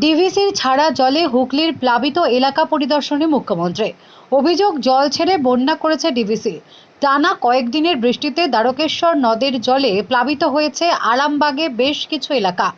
ডিভিসির ছাড়া জলে হুগলির প্লাবিত এলাকা পরিদর্শনে মুখ্যমন্ত্রী। অভিযোগ, জল ছেড়ে বন্যা করেছে ডিভিসি। টানা কয়েকদিনের বৃষ্টিতে দ্বারকেশ্বর নদের জলে প্লাবিত হয়েছে আরামবাগে বেশ কিছু এলাকা।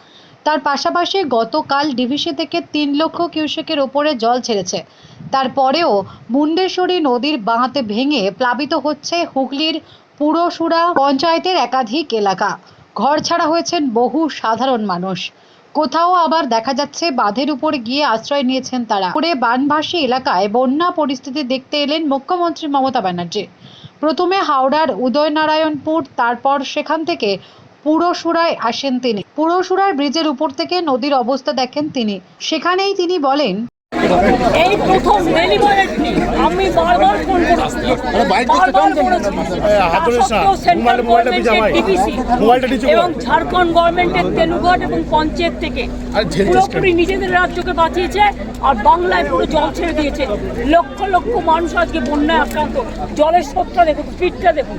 তার পাশাপাশি গতকাল ডিভিসি থেকে তিন লক্ষ কিউসেকের ওপরে জল ছেড়েছে। তারপরেও মুন্ডেশ্বরী নদীর বাঁধ ভেঙে প্লাবিত হচ্ছে হুগলির পুরসুরা পঞ্চায়েতের একাধিক এলাকা। ঘর ছাড়া হয়েছেন বহু সাধারণ মানুষ। কোথাও আবার দেখা যাচ্ছে বাঁধের উপর গিয়ে আশ্রয় নিয়েছেন তারা। পরে বানভাসী এলাকায় বন্যা পরিস্থিতি দেখতে এলেন মুখ্যমন্ত্রী মমতা ব্যানার্জি। প্রথমে হাওড়ার উদয়নারায়ণপুর, তারপর সেখান থেকে পুরসুরায় আসেন তিনি। পুরসুরার ব্রিজের উপর থেকে নদীর অবস্থা দেখেন তিনি। সেখানেই তিনি বলেন এই প্রথম ডেলিভারেড আমি বারবার ফোন করেছি। বারবার কম করেছি। এ, হাত ধরিস না। তা সত্ত্বেও সেন্ট্রাল মোবাইলটা- মোবাইলটা নিচে গভর্নমেন্টের ভাই। ডিবিসি মোবাইলটা নিচে কর। এবং ঝাড়খণ্ড গভর্নমেন্টের তেলুগড় এবং পঞ্চায়েত থেকে পুরোপুরি নিজেদের রাজ্যকে বাঁচিয়েছে আর বাংলায় পুরো জল ছেড়ে দিয়েছে। লক্ষ লক্ষ মানুষ আজকে বন্যায় আক্রান্ত। জলের স্রোতটা দেখুন স্পিডটা দেখুন।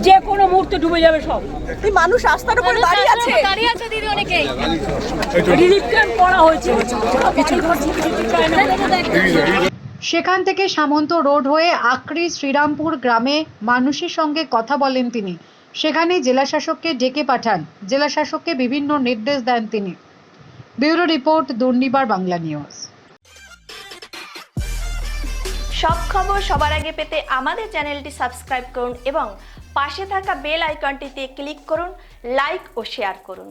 যে কোনো মুহূর্তে ডুবে যাবে সব। এই মানুষ রাস্তার উপর দাঁড়িয়ে আছে। দাঁড়িয়ে আছে দিদি অনেকেই। রিলিফ ক্যাম্প করা হয়েছে। কিছু সেখান থেকে সামন্ত রোড হয়ে আকরি শ্রীরামপুর গ্রামে মানুষের সঙ্গে কথা বলেন তিনি। সেখানেই জেলাশাসককে ডেকে পাঠান। জেলাশাসককে বিভিন্ন নির্দেশ দেন তিনি। Bureau report, Durnibar Bangla news. সব খবর সবার আগে পেতে আমাদের চ্যানেলটি সাবস্ক্রাইব করুন এবং পাশে থাকা বেল আইকনটিতে ক্লিক করুন, লাইক ও শেয়ার করুন।